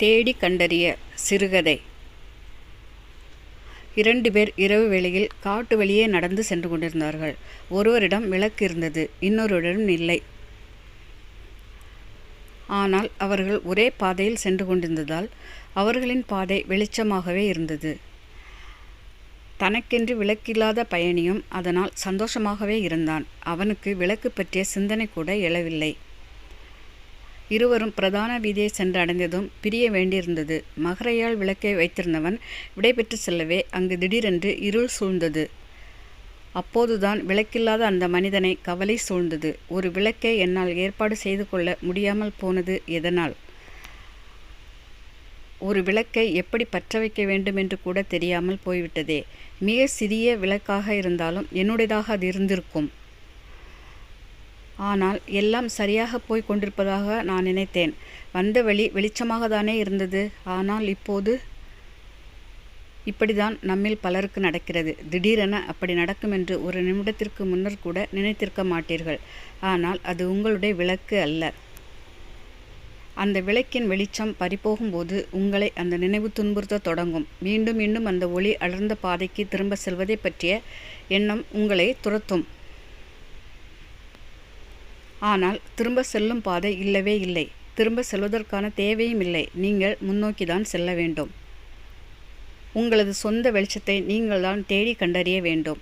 தேடி கண்டறிய சிறுகதை. இரண்டு பேர் இரவு வேளையில் காட்டு வழியே நடந்து சென்று கொண்டிருந்தார்கள். ஒருவரிடம் விளக்கு இருந்தது இன்னொருவரிடம் இல்லை. ஆனால் அவர்கள் ஒரே பாதையில் சென்று கொண்டிருந்ததால் அவர்களின் பாதை வெளிச்சமாகவே இருந்தது. தனக்கென்று விளக்கில்லாத பயணியும் அதனால் சந்தோஷமாகவே இருந்தான். அவனுக்கு விளக்கு பற்றிய சிந்தனை கூட எழவில்லை. இருவரும் பிரதான வீதியை சென்று அடைந்ததும் பிரிய வேண்டியிருந்தது. மகரையால் விளக்கை வைத்திருந்தவன் விடைபெற்று செல்லவே அங்கு திடீரென்று இருள் சூழ்ந்தது. அப்போதுதான் விளக்கில்லாத அந்த மனிதனை கவலை சூழ்ந்தது. ஒரு விளக்கை என்னால் ஏற்பாடு செய்து கொள்ள முடியாமல் போனது எதனால்? ஒரு விளக்கை எப்படி பற்ற வைக்க வேண்டும் என்று கூட தெரியாமல் போய்விட்டதே. மிக சிறிய விளக்காக இருந்தாலும் என்னுடையதாக அது இருந்திருக்கும். ஆனால் எல்லாம் சரியாக போய் கொண்டிருப்பதாக நான் நினைத்தேன். வந்த வழி வெளிச்சமாக தானே இருந்தது. ஆனால் இப்போது இப்படிதான் நம்மில் பலருக்கு நடக்கிறது. திடீரென அப்படி நடக்கும் என்று ஒரு நிமிடத்திற்கு முன்னர் கூட நினைத்திருக்க மாட்டீர்கள். ஆனால் அது உங்களுடைய விளக்கு அல்ல. அந்த விளக்கின் வெளிச்சம் பறிபோகும்போது உங்களை அந்த நினைவு துன்புறுத்த தொடங்கும். மீண்டும் மீண்டும் அந்த ஒளி அடர்ந்த பாதைக்கு திரும்ப செல்வதை பற்றிய எண்ணம் உங்களை துரத்தும். ஆனால் திரும்ப செல்லும் பாதை இல்லவே இல்லை. திரும்ப செல்வதற்கான தேவையும் இல்லை. நீங்கள் முன்னோக்கி தான் செல்ல வேண்டும். உங்களது சொந்த வெளிச்சத்தை நீங்கள்தான் தேடி கண்டறிய வேண்டும்.